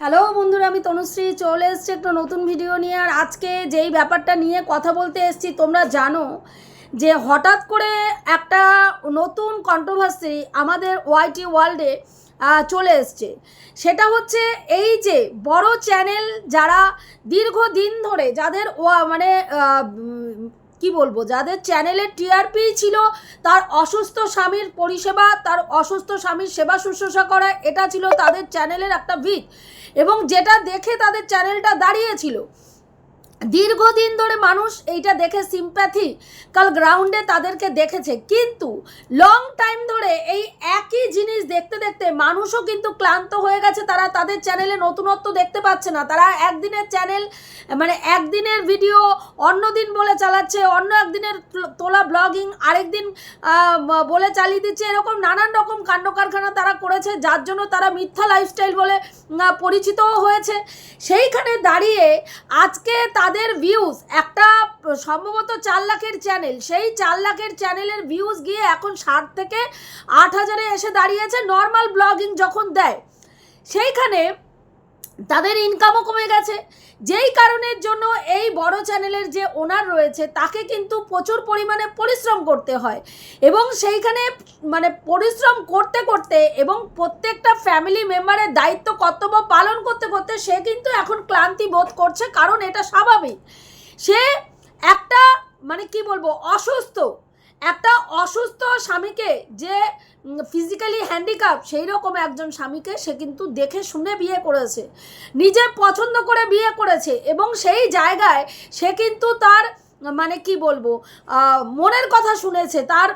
Hello বন্ধুরা, আমি তনুশ্রী, চলে এসেছি একটা নতুন ভিডিও নিয়ে। আর আজকে যেই ব্যাপারটা নিয়ে কথা বলতে এসেছি, তোমরা জানো যে হঠাৎ করে একটা নতুন কন্ট্রোভার্সি আমাদের ওয়াইটি ওয়ার্ল্ডে চলে এসছে। সেটা হচ্ছে এই যে বড় চ্যানেল যারা দীর্ঘদিন ধরে যাদের মানে কি বলব? যাদের চ্যানেলের টিআরপি ছিল, তার অসুস্থ স্বামীর পরিষেবা, তার অসুস্থ স্বামীর সেবা শুশ্রূষা করা, এটা ছিল তাদের চ্যানেলের একটা ভিত। এবং যেটা দেখে তাদের চ্যানেলটা দাঁড়িয়েছিল দীর্ঘদিন ধরে মানুষ এইটা দেখে সিম্প্যাথি কাল গ্রাউন্ডে তাদেরকে দেখেছে। কিন্তু লং টাইম ধরে এই একই জিনিস দেখতে দেখতে মানুষও কিন্তু ক্লান্ত হয়ে গেছে। তারা তাদের চ্যানেলে নতুনত্ব দেখতে পাচ্ছে না। তারা একদিনের চ্যানেল মানে একদিনের ভিডিও অন্য দিন বলে চালাচ্ছে, অন্য একদিনের তোলা ব্লগিং আরেকদিন বলে চালিয়ে দিচ্ছে। এরকম নানান রকম কাণ্ড কারখানা তারা করেছে, যার জন্য তারা মিথ্যা লাইফস্টাইল বলে পরিচিতও হয়েছে। সেইখানে দাঁড়িয়ে আজকে তাদের ভিউজ একটা সম্ভবত চার লাখের চ্যানেল সেই চার লাখের চ্যানেলের ভিউজ গিয়ে এখন ষাট থেকে আট হাজারে এসে দাঁড়িয়েছে নর্মাল ব্লগিং যখন দেয়। সেইখানে তাদের ইনকামও কমে গেছে। যেই কারণের জন্য এই বড় চ্যানেলের যে ওনার রয়েছে, তাকে কিন্তু প্রচুর পরিমাণে পরিশ্রম করতে হয়। এবং সেইখানে মানে পরিশ্রম করতে করতে এবং প্রত্যেকটা ফ্যামিলি মেম্বারের দায়িত্ব, কর্তব্য পালন করতে করতে সে কিন্তু এখন ক্লান্তি বোধ করছে, কারণ এটা স্বাভাবিক। সে একটা মানে কি বলব, অসুস্থ। একটা অসুস্থ স্বামীকে যে ফিজিক্যালি হ্যান্ডিক্যাপ সেই রকম একজন স্বামীকে সে কিন্তু দেখে শুনে বিয়ে করেছে নিজে পছন্দ করে বিয়ে করেছে এবং সেই জায়গায় সে কিন্তু তার মানে কি বলব মনের কথা শুনেছে, তার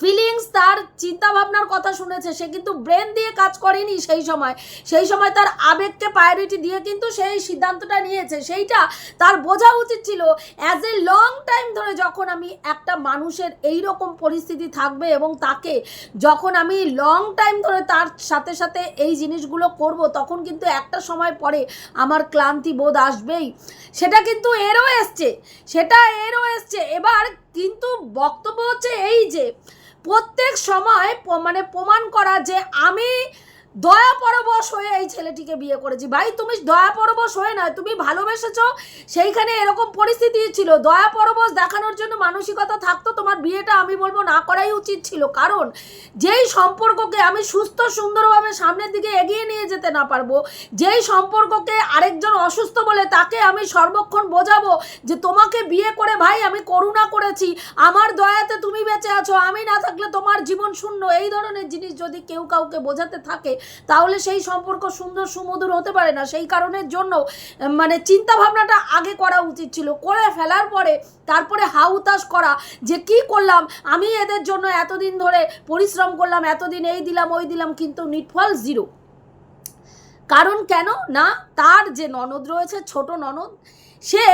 ফিলিংস তার চিন্তা ভাবনার কথা শুনেছে। সে কিন্তু ব্রেন দিয়ে কাজ করেনি সেই সময়। সেই সময় তার আবেগকে প্রায়োরিটি দিয়ে কিন্তু সেই সিদ্ধান্তটা নিয়েছে। সেইটা তার বোঝা উচিত ছিল। অ্যাজ এ লং টাইম ধরে যখন আমি একটা মানুষের এই রকম পরিস্থিতি থাকবে এবং তাকে যখন আমি লং টাইম ধরে তার সাথে সাথে এই জিনিসগুলো করব, তখন কিন্তু একটা সময় পরে আমার ক্লান্তি বোধ আসবেই। সেটা কিন্তু এরও এসছে। সেটা এরও এসছে। এবার কিন্তু বক্তব্য হচ্ছে এই যে প্রত্যেক সময় মানে প্রমাণ করা যে আমি দয়া পরবশ হয়ে এই ছেলেটিকে বিয়ে করেছি। ভাই, তুমি দয়া পরবশ হয়ে নয়, তুমি ভালোবেসেছ। সেইখানে এরকম পরিস্থিতি ছিল। দয়া পরবশ দেখানোর জন্য মানসিকতা থাকতো। তোমার বিয়েটা আমি বলব না করাই উচিত ছিল। কারণ যেই সম্পর্ককে আমি সুস্থ, সুন্দরভাবে সামনের দিকে এগিয়ে নিয়ে যেতে না পারব, যেই সম্পর্ককে আরেকজন অসুস্থ বলে তাকে আমি সর্বক্ষণ বোঝাবো যে তোমাকে বিয়ে করে, ভাই, আমি করুণা করেছি। আমার দয়াতে তুমি বেঁচে আছো। আমি না থাকলে তোমার জীবন শূন্য। এই ধরনের জিনিস যদি কেউ কাউকে বোঝাতে থাকে তাহলে সেই সম্পর্ক সুন্দর সুমধুর হতে পারে না। সেই কারণের জন্য মানে চিন্তা ভাবনাটা আগে করা উচিত ছিল। করে ফেলার পরে তারপরে হাউতাস করা যে কি করলাম, আমি এদের জন্য এতদিন ধরে পরিশ্রম করলাম, এতদিন এই দিলাম, ওই দিলাম, কিন্তু নিটফল জিরো। কারণ কেন? না, তার যে ননদ রয়েছে, ছোট ননদ, সে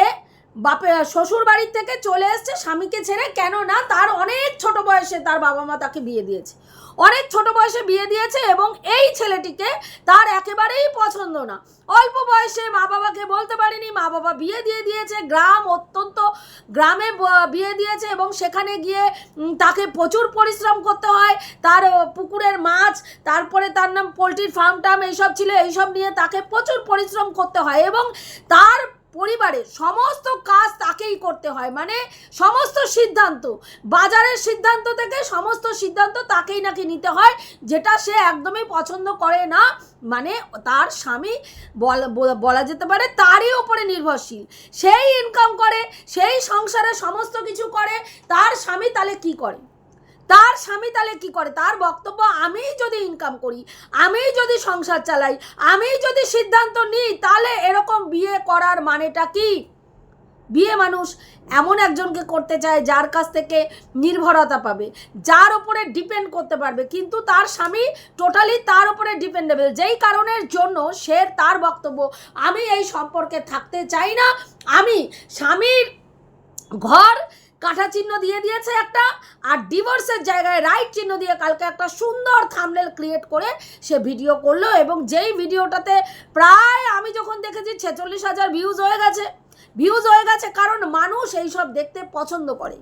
বাপে, শ্বশুর বাড়ির থেকে চলে এসছে, স্বামীকে ছেড়ে কেন না তার অনেক ছোট বয়সে তার বাবা মা তাকে বিয়ে দিয়েছে। অনেক ছোট বয়সে বিয়ে দিয়েছে এবং এই ছেলেটিকে তার একেবারেই পছন্দ না। অল্প বয়সে মা বাবাকে বলতে পারিনি, মা বাবা বিয়ে দিয়ে দিয়েছে, গ্রাম অত্যন্ত, গ্রামে বিয়ে দিয়েছে এবং সেখানে গিয়ে তাকে প্রচুর পরিশ্রম করতে হয়। তার পুকুরের মাছ, তারপরে তার নাম পোলট্রির ফার্ম টার্ম এইসব ছিল, এইসব নিয়ে তাকে প্রচুর পরিশ্রম করতে হয় এবং তার পরিবারের সমস্ত কাজ তাকেই করতে হয় মানে সমস্ত সিদ্ধান্ত, বাজারের সিদ্ধান্ত থেকে সমস্ত সিদ্ধান্ত তাকেই নাকি নিতে হয়, যেটা সে একদমই পছন্দ করে না মানে তার স্বামী বলা যেতে পারে তারই ওপরে নির্ভরশীল। সেই ইনকাম করে, সেই সংসারে সমস্ত কিছু করে, তার স্বামী তাহলে কি করে? তার স্বামী তাহলে কি করে? তার বক্তব্য আমিই যদি ইনকাম করি, আমিই যদি সংসার চালাই, আমিই যদি সিদ্ধান্ত নিই, তাহলে এরকম বিয়ে করার মানেটা কি? বিয়ে মানুষ এমন একজনকে করতে চায় যার কাছ থেকে নির্ভরতা পাবে, যার ওপরে ডিপেন্ড করতে পারবে, কিন্তু তার স্বামী টোটালি তার ওপরে ডিপেন্ডেবল যেই কারণের জন্য সে তার বক্তব্য, আমি এই সম্পর্কে থাকতে চাই না, আমি স্বামীর ঘর কাঁটা চিহ্ন দিয়ে দিয়েছে একটা, আর ডিভোর্সের জায়গায় রাইট চিহ্ন দিয়ে কালকে একটা সুন্দর থামলেল ক্রিয়েট করে সে ভিডিও করল এবং যেই ভিডিওটাতে প্রায় আমি যখন দেখেছি ছেচল্লিশ হাজার ভিউজ হয়ে গেছে। ভিউজ হয়ে গেছে, কারণ মানুষ এইসব দেখতে পছন্দ করে।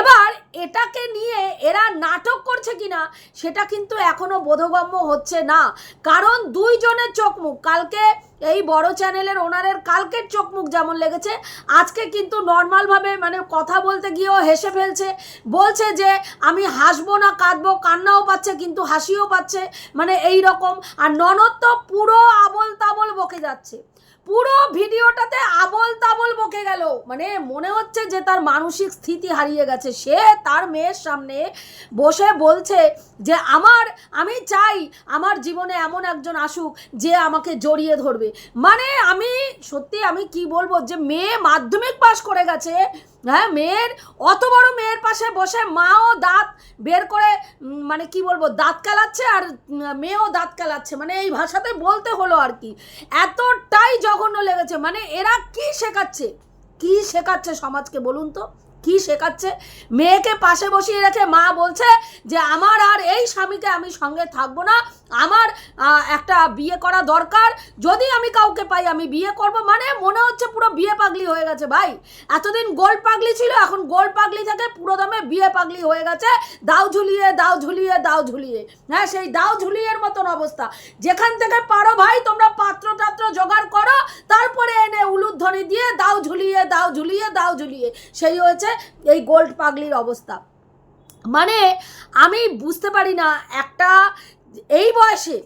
এবার এটাকে নিয়ে এরা নাটক করছে কিনা, সেটা কিন্তু এখনও বোধগম্য হচ্ছে না। কারণ দুইজনের চোখ মুখ কালকে এই বড় চ্যানেলের ওনারের কালকের চোখ মুখ যেমন লেগেছে, আজকে কিন্তু নর্মালভাবে মানে কথা বলতে গিয়েও হেসে ফেলছে। বলছে যে, আমি হাসবো না, কাঁদবো, কান্নাও পাচ্ছে, কিন্তু হাসিও পাচ্ছে। মানে এই রকম আর ননদ তো পুরো আবল তাবল বকে যাচ্ছে। পুরো ভিডিওটাতে আবল তাবল বকে গেল। মানে মনে হচ্ছে যে তার মানসিক স্থিতি হারিয়ে গেছে। সে তার মেয়ের সামনে বসে বলছে যে, আমার, আমি চাই আমার জীবনে এমন একজন আসুক যে আমাকে জড়িয়ে ধরবে। মানে আমি, সত্যি আমি কি বলব যে, মেয়ে মাধ্যমিক পাশ করে গেছে। হ্যাঁ মেয়ের, অত বড় মেয়ের পাশে বসে মাও দাঁত বের করে মানে কি বলব, দাঁত কালাচ্ছে আর মেয়েও দাঁত কালাচ্ছে। মানে এই ভাষাতে বলতে হলো আর কি। এতটাই জঘন্য লেগেছে। মানে এরা কি শেখাচ্ছে? কি শেখাচ্ছে সমাজকে বলুন তো? কি শেখাচ্ছে? মেয়েকে পাশে বসিয়ে রেখে মা বলছে যে, আমার আর এই স্বামীকে আমি সঙ্গে থাকব না। আমার একটা বিয়ে করা দরকার। যদি আমি কাউকে পাই, আমি বিয়ে করব। মানে মনে হচ্ছে পুরো বিয়ে পাগলি হয়ে গেছে ভাই। এতদিন গোল পাগলি ছিল, এখন গোল পাগলি থেকে পুরো দমে বিয়ে পাগলি হয়ে গেছে। দাও ঝুলিয়ে দাও ঝুলিয়ে দাও ঝুলিয়ে। হ্যাঁ সেই দাও ঝুলিয়ের মতন অবস্থা। যেখান থেকে পারো ভাই, তোমরা পাত্র টাত্র জোগাড় করো। তারপরে এনে উলুধ্বনি দিয়ে দাও ঝুলিয়ে দাও ঝুলিয়ে দাও ঝুলিয়ে। সেই হয়েছে এই গোল্ড পাগলির অবস্থা। মানে আমি বুঝতে পারি না, একটা এই বয়সে,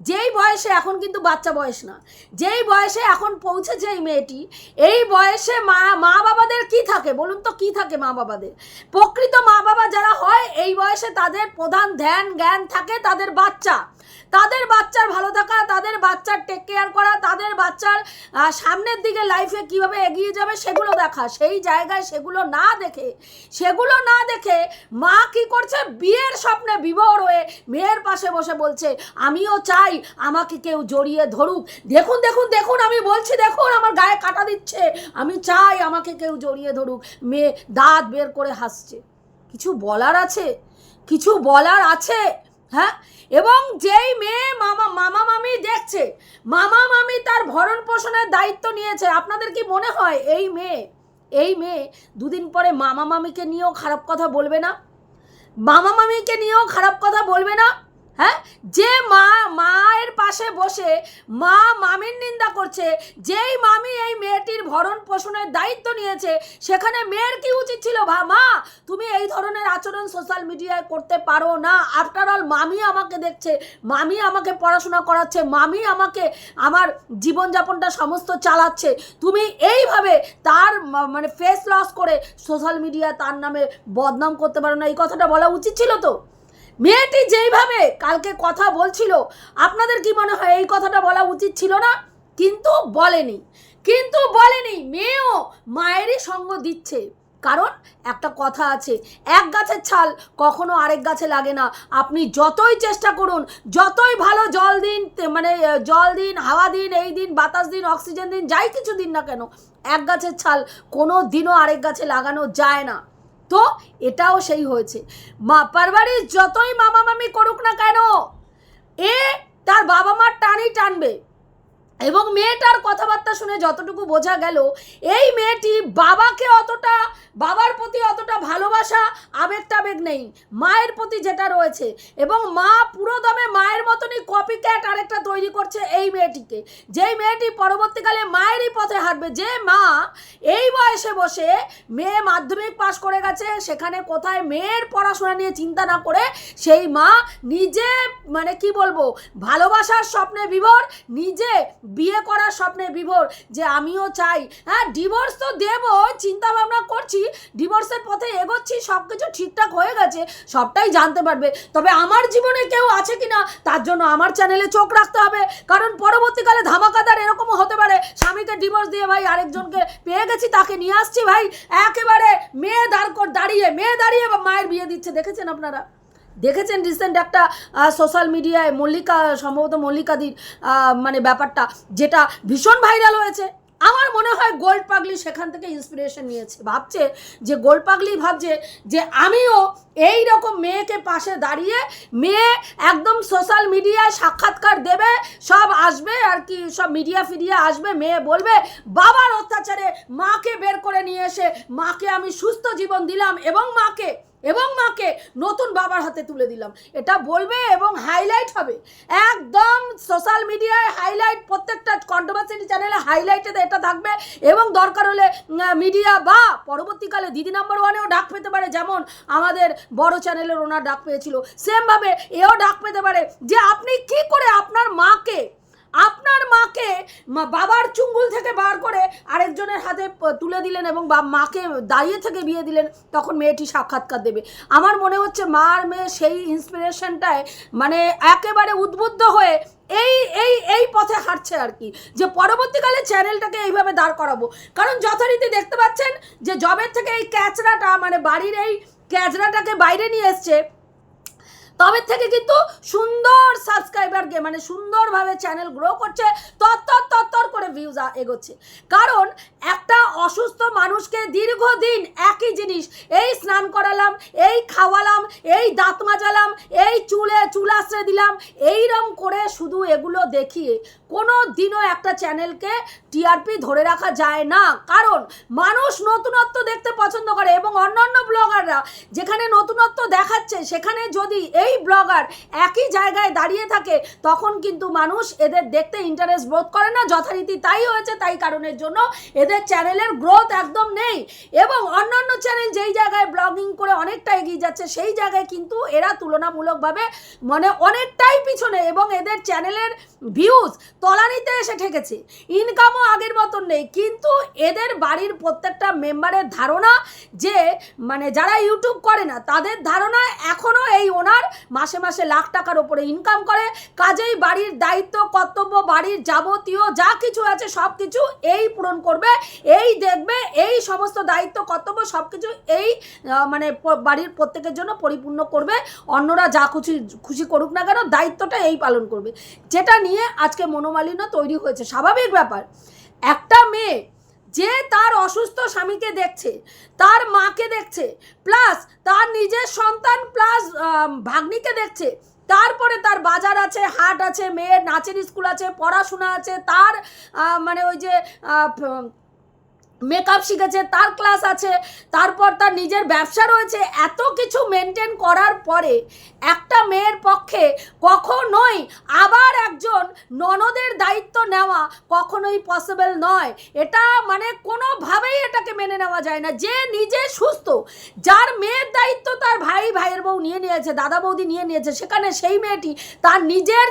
যেই বয়সে এখন কিন্তু বাচ্চা বয়স না, যেই বয়সে এখন পৌঁছেছে এই মেয়েটি, এই বয়সে মা মা বাবাদের থাকে? বলুন তো কি থাকে মা বাবাদের? প্রকৃত মা বাবা যারা হয়, এই বয়সে তাদের প্রধান ধ্যান জ্ঞান থাকে তাদের বাচ্চা। তাদের বাচ্চার ভালো থাকা, তাদের বাচ্চার টেক কেয়ার করা, তাদের বাচ্চার সামনের দিকে লাইফে কীভাবে এগিয়ে যাবে সেগুলো দেখা। সেই জায়গায় সেগুলো না দেখে, সেগুলো না দেখে মা কি করছে? বিয়ের স্বপ্নে বিভোর হয়ে মেয়ের পাশে বসে বলছে, আমিও চাই আমাকে কেউ জড়িয়ে ধরুক। দেখুন দেখুন দেখুন, আমি বলছি, দেখুন, আমার গায়ে কাটা দিচ্ছে। আমি চাই আমাকে কেউ জড়িয়ে ধরুক। মেয়ে দাঁত বের করে হাসছে। কিছু বলার আছে? কিছু বলার আছে? হ্যাঁ? এবং যেই মেয়ে মামা মামা মামি দেখছে, মামা মামি তার ভরণ পোষণের দায়িত্ব নিয়েছে, আপনাদের কি মনে হয় এই মেয়ে এই মেয়ে দুদিন পরে মামা মামিকে নিয়েও খারাপ কথা বলবে না? মামা মামিকে নিয়েও খারাপ কথা বলবে না? হ্যাঁ? যে মা, মায়ের পাশে বসে মা মামির নিন্দা করছে, যেই মামি এই মেয়েটির ভরণ পোষণের দায়িত্ব নিয়েছে, সেখানে মেয়ের কি উচিত ছিল? ভা, মা, তুমি এই ধরনের আচরণ সোশ্যাল মিডিয়ায় করতে পারো না। আফটার অল মামি আমাকে দেখছে, মামি আমাকে পড়াশোনা করাচ্ছে, মামি আমাকে আমার জীবনযাপনটা সমস্ত চালাচ্ছে। তুমি এইভাবে তার মানে ফেস লস করে সোশ্যাল মিডিয়া তার নামে বদনাম করতে পারো না। এই কথাটা বলা উচিত ছিল তো? মেয়েটি যেইভাবে কালকে কথা বলছিল, আপনাদের কি মনে হয় এই কথাটা বলা উচিত ছিল না? কিন্তু বলেনি। কিন্তু বলেনি, মেয়েও মায়েরই সঙ্গ দিচ্ছে। কারণ একটা কথা আছে, এক গাছের ছাল কখনো আরেক গাছে লাগে না। আপনি যতই চেষ্টা করুন, যতই ভালো জল দিন মানে জল দিন, হাওয়া দিন, এই দিন, বাতাস দিন, অক্সিজেন দিন, যাই কিছু দিন না কেন, এক গাছের ছাল কোনো দিনও আরেক গাছে লাগানো যায় না। তো এটাও সেই হয়েছে। মা পারিবারিক যতই মামা মামি করুক না কেন, এ তার বাবা মার টানই টানবে। এবং মেয়েটার কথাবার্তা শুনে যতটুকু বোঝা গেল, এই মেয়েটি বাবাকে অতটা, বাবার প্রতি অতটা ভালোবাসা, আবেগ টাবেগ নেই। মায়ের প্রতি যেটা রয়েছে। এবং মা পুরো দমে মায়ের মতনই কপি ক্যাট আরেকটা তৈরি করছে এই মেয়েটিকে। যেই মেয়েটি পরবর্তীকালে মায়েরই পথে হাঁটবে, যে মা এই বয়সে বসে মেয়ে মাধ্যমিক পাশ করে গেছে, সেখানে কোথায় মেয়ের পড়াশোনা নিয়ে চিন্তা না করে সেই মা নিজে মানে কি বলব, ভালোবাসার স্বপ্নে বিভোর, নিজে বিয়ে করার স্বপ্নে বিভোর যে আমিও চাই। হ্যাঁ ডিভোর্স তো দেবো চিন্তা ভাবনা করছি ডিভোর্সের পথে এগোচ্ছি সব কিছু ঠিকঠাক হয়ে গেছে, সবটাই জানতে পারবে। তবে আমার জীবনে কেউ আছে কি না তার জন্য আমার চ্যানেলে চোখ রাখতে হবে। কারণ পরবর্তীকালে ধামাকাদার এরকমও হতে পারে। স্বামীকে ডিভোর্স দিয়ে ভাই আরেকজনকে পেয়ে গেছি, তাকে নিয়ে আসছি ভাই। একেবারে মেয়ে দাঁড় দাঁড়িয়ে, মেয়ে দাঁড়িয়ে মায়ের বিয়ে দিচ্ছে, দেখেছেন আপনারা? দেখেছেন রিসেন্ট একটা সোশ্যাল মিডিয়ায় মল্লিকা, সম্ভবত মল্লিকাদির মানে ব্যাপারটা, যেটা ভীষণ ভাইরাল হয়েছে। আমার মনে হয় গোল্ড পাগলি সেখান থেকে ইন্সপিরেশন নিয়েছে। ভাবছে যে গোল্ড পাগলি ভাবছে যে আমিও এই রকম মেয়েকে পাশে দাঁড়িয়ে মেয়ে একদম সোশ্যাল মিডিয়ায় সাক্ষাৎকার দেবে, সব আসবে আর কি, সব মিডিয়া ফিডিয়া আসবে, মেয়ে বলবে, বাবার অত্যাচারে মাকে বের করে নিয়ে এসে মাকে আমি সুস্থ জীবন দিলাম এবং মাকে এবং মাকে নতুন বাবার হাতে তুলে দিলাম। এটা বলবে এবং হাইলাইট হবে। একদম সোশ্যাল মিডিয়ায় হাইলাইট প্রত্যেকটা কন্ট্রোভার্সি চ্যানেলে হাইলাইটে এটা থাকবে এবং দরকার হলে মিডিয়া বা পরবর্তীকালে দিদি নাম্বার ওয়ানেও ডাক পেতে পারে, যেমন আমাদের বড় চ্যানেলের ওনার ডাক পেয়েছিল। সেমভাবে এও ডাক পেতে পারে যে আপনি কি করে আপনার মাকে আপনার মাকে বাবার চুঙ্গুল থেকে বার করে আরেকজনের হাতে তুলে দিলেন এবং মাকে দাঁড়িয়ে থেকে বিয়ে দিলেন, তখন মেয়েটি সাক্ষাৎকার দেবে। আমার মনে হচ্ছে মার মেয়ে সেই ইন্সপিরেশনটায় মানে একেবারে উদ্বুদ্ধ হয়ে এই এই এই পথে হাঁটছে আর কি, যে পরবর্তীকালে চ্যানেলটাকে এইভাবে দাঁড় করাবো। কারণ যথারীতি দেখতে পাচ্ছেন যে জবের থেকে এই ক্যাচরাটা মানে বাড়ির এই ক্যাচরাটাকে বাইরে নিয়ে এসছে তবে থেকে কিন্তু সুন্দর সাবস্ক্রাইবার গে মানে সুন্দরভাবে চ্যানেল গ্রো করছে, তত্তর তত্তর করে ভিউজ এগোচ্ছে। কারণ একটা অসুস্থ মানুষকে দীর্ঘদিন একই জিনিস, এই স্নান করালাম, এই খাওয়ালাম, এই দাঁত মাজালাম, এই চুলে চুল আশ্রয় দিলাম, এইরম করে শুধু এগুলো দেখিয়ে কোনো দিনও একটা চ্যানেলকে টিআরপি ধরে রাখা যায় না। কারণ মানুষ নতুনত্ব দেখতে পছন্দ করে এবং অন্যান্য ব্লগাররা যেখানে নতুনত্ব দেখাচ্ছে, সেখানে যদি এই ব্লগার একই জায়গায় দাঁড়িয়ে থাকে, তখন কিন্তু মানুষ এদের দেখতে ইন্টারেস্ট বোধ করে না। যথারীতি তাই হয়েছে, তাই কারণের জন্য এদের চ্যানেলের গ্রোথ একদম নেই। এবং অন্যান্য চ্যানেল যেই জায়গায় ব্লগিং করে অনেকটা এগিয়ে যাচ্ছে, সেই জায়গায় কিন্তু এরা তুলনামূলকভাবে মানে অনেকটাই পিছনে এবং এদের চ্যানেলের ভিউজ তলানিতে এসে ঠেকেছে। ইনকামও আগের মতন নেই, কিন্তু এদের বাড়ির প্রত্যেকটা মেম্বারের ধারণা যে মানে যারা ইউটিউব করে না, তাদের ধারণা এখনও এই ওনার মাসে মাসে লাখ টাকার ওপরে ইনকাম করে। কাজেই বাড়ির দায়িত্ব, কর্তব্য, বাড়ির যাবতীয় যা কিছু আছে সব কিছু এই পূরণ করবে, এই দেখবে, এই সমস্ত দায়িত্ব, কর্তব্য সব কিছু এই মানে বাড়ির প্রত্যেকের জন্য পরিপূর্ণ করবে। অন্যরা যা খুশি খুশি করুক না কেন দায়িত্বটা এই পালন করবে। যেটা নিয়ে আজকে মনোমালিন্য তৈরি হয়েছে। স্বাভাবিক ব্যাপার। একটা মেয়ে যে তার অসুস্থ স্বামীকে দেখছে, তার মাকে দেখছে প্লাস তার নিজের সন্তান প্লাস ভাগ্নিকে দেখছে, তারপরে তার বাজার আছে, হাট আছে, মেয়ের নাচের স্কুল আছে, পড়াশোনা আছে, তার মানে ওই যে মেকআপ শিখেছে, তার ক্লাস আছে, তারপর তার নিজের ব্যবসা রয়েছে, এত কিছু মেনটেন করার পরে একটা মেয়ের পক্ষে কখনোই আবার একজন ননদের দায়িত্ব নেওয়া কখনোই পসিবল নয়। এটা মানে কোনোভাবেই এটাকে মেনে নেওয়া যায় না। যে নিজে সুস্থ, যার মেয়ের দায়িত্ব তার ভাই, ভাইয়ের বউ নিয়ে নিয়েছে, দাদা বৌদি নিয়ে নিয়েছে, সেখানে সেই মেয়েটি তার নিজের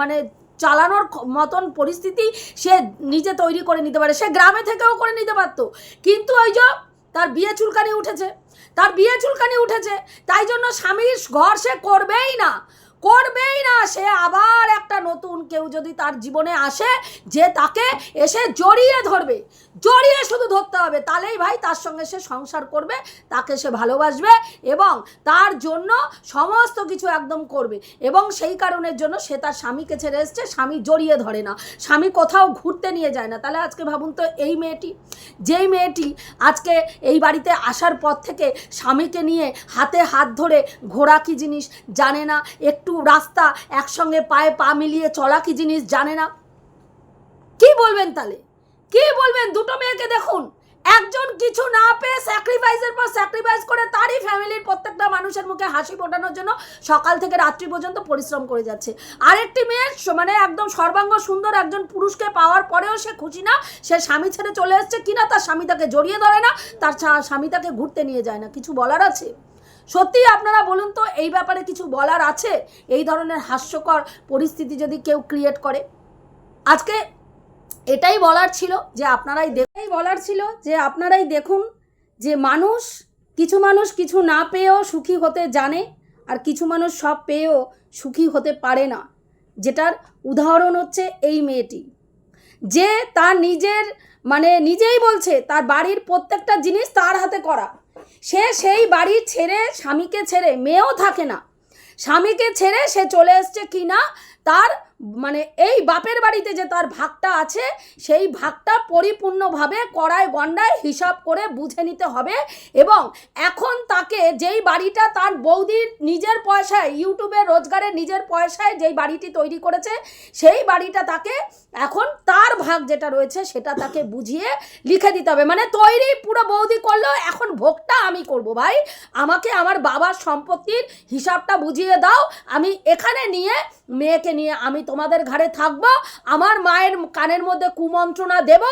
মানে চালানোর মতন পরিস্থিতি সে নিজে তৈরি করে নিতে পারে। সে গ্রামে থেকেও করে নিতে পারতো। কিন্তু ওই যে তার বিয়ে চুলকানি উঠেছে। তার বিয়ে চুলকানি উঠেছে। তাই জন্য স্বামীর ঘর সে করবেই না। করবেই না। সে আবার একটা নতুন কেউ যদি তার জীবনে আসে, যে তাকে এসে জড়িয়ে ধরবে। জড়িয়ে শুধু ধরতে হবে। তাহলেই ভাই তার সঙ্গে সে সংসার করবে, তাকে সে ভালোবাসবে এবং তার জন্য সমস্ত কিছু একদম করবে। এবং সেই কারণের জন্য সে তার স্বামীকে ছেড়ে এসছে। স্বামী জড়িয়ে ধরে না। স্বামী কোথাও ঘুরতে নিয়ে যায় না। তাহলে আজকে ভাবুন তো এই মেয়েটি, যেই মেয়েটি আজকে এই বাড়িতে আসার পর থেকে স্বামীকে নিয়ে হাতে হাত ধরে ঘোরা কি জিনিস জানে না। একটু রাস্তা একসঙ্গে পায়ে পা মিলিয়ে চলা কি জিনিস জানে না? কি বলবেন তাহলে? কি বলবেন? দুটো মেয়েকে দেখুন। একজন কিছু না পেয়ে স্যাক্রিফাইসের পর স্যাক্রিফাইস করে তারই ফ্যামিলির প্রত্যেকটা মানুষের মুখে হাসি ফোটানোর জন্য সকাল থেকে রাত্রি পর্যন্ত পরিশ্রম করে যাচ্ছে। আরেকটি মেয়ে মানে একদম সর্বাঙ্গ সুন্দর একজন পুরুষকে পাওয়ার পরেও সে খুশি না। সে স্বামী ছেড়ে চলে এসছে কিনা তার স্বামী তাকে জড়িয়ে ধরে না, তার স্বা- স্বামী তাকে ঘুরতে নিয়ে যায় না। কিছু বলার আছে? সত্যি আপনারা বলুন তো, এই ব্যাপারে কিছু বলার আছে? এই ধরনের হাস্যকর পরিস্থিতি যদি কেউ ক্রিয়েট করে? আজকে এটাই বলার ছিল যে আপনারাই দেখাই বলার ছিল যে আপনারাই দেখুন যে মানুষ, কিছু মানুষ কিছু না পেয়েও সুখী হতে জানে আর কিছু মানুষ সব পেয়েও সুখী হতে পারে না। যেটার উদাহরণ হচ্ছে এই মেয়েটি। যে তার নিজের মানে নিজেই বলছে, তার বাড়ির প্রত্যেকটা জিনিস তার হাতে করা। সে সেই বাড়ি ছেড়ে স্বামীকে ছেড়ে, মেয়েও থাকে না। স্বামীকে ছেড়ে সে চলে এসছে কিনা তার মানে এই বাপের বাড়িতে যে তার ভাগটা আছে, সেই ভাগটা পরিপূর্ণভাবে কড়ায় গন্ডায় হিসাব করে বুঝে নিতে হবে এবং এখন তাকে যেই বাড়িটা তার বৌদির নিজের পয়সায়, ইউটিউবে রোজগারে নিজের পয়সায় যেই বাড়িটি তৈরি করেছে, সেই বাড়িটা তাকে এখন তার ভাগ যেটা রয়েছে সেটা তাকে বুঝিয়ে লিখে দিতে হবে। মানে তৈরি পুরো বৌদি করল, এখন ভোগটা আমি করব ভাই। আমাকে আমার বাবার সম্পত্তির হিসাবটা বুঝিয়ে দাও। আমি এখানে নিয়ে মেয়েকে নিয়ে আমি তোমাদের ঘরে থাকব, আমার মায়ের কানের মধ্যে কুমন্ত্রণা দেব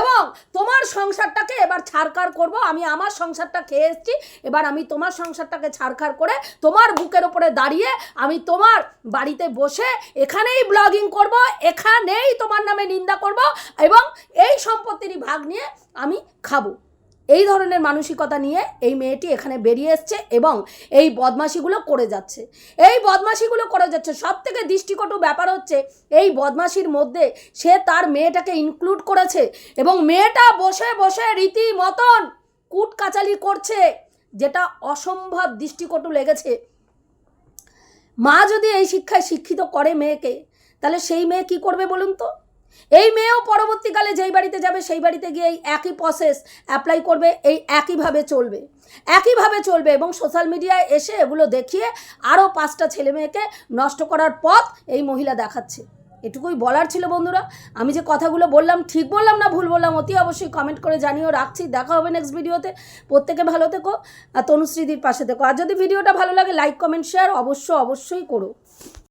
এবং তোমার সংসারটাকে এবার ছাড়খাড় করব। আমি আমার সংসারটা খেয়ে এসেছি, এবার আমি তোমার সংসারটাকে ছাড়খাড় করে তোমার বুকের ওপরে দাঁড়িয়ে আমি তোমার বাড়িতে বসে এখানেই ব্লগিং করব, এখানেই তোমার নামে নিন্দা করব এবং এই সম্পত্তিরই ভাগ নিয়ে আমি খাব। এই ধরনের মানসিকতা নিয়ে এই মেয়েটি এখানে বেরিয়ে এসছে এবং এই বদমাশিগুলো করে যাচ্ছে। এই বদমাশিগুলো করে যাচ্ছে সব থেকে দৃষ্টিকটু ব্যাপার হচ্ছে, এই বদমাশির মধ্যে সে তার মেয়েটাকে ইনক্লুড করেছে এবং মেয়েটা বসে বসে রীতি মতন কুট কাচালি করছে, যেটা অসম্ভব দৃষ্টিকটু লেগেছে। মা যদি এই শিক্ষায় শিক্ষিত করে মেয়েকে, তাহলে সেই মেয়ে কি করবে বলুন তো? এই মেয়েও পরবর্তীকালে যেই বাড়িতে যাবে, সেই বাড়িতে গিয়ে এই একই প্রসেস অ্যাপ্লাই করবে, এই একইভাবে চলবে। একইভাবে চলবে এবং সোশ্যাল মিডিয়ায় এসে এগুলো দেখিয়ে আরও পাঁচটা ছেলে মেয়েকে নষ্ট করার পথ এই মহিলা দেখাচ্ছে। এটুকুই বলার ছিল বন্ধুরা। আমি যে কথাগুলো বললাম, ঠিক বললাম না ভুল বললাম, অতি অবশ্যই কমেন্ট করে জানিও। রাখছি, দেখা হবে নেক্সট ভিডিওতে প্রত্যেকে ভালো থেকো। আর তনুশ্রীদির পাশে থেকো। আর যদি ভিডিওটা ভালো লাগে লাইক কমেন্ট শেয়ার অবশ্য অবশ্যই করো।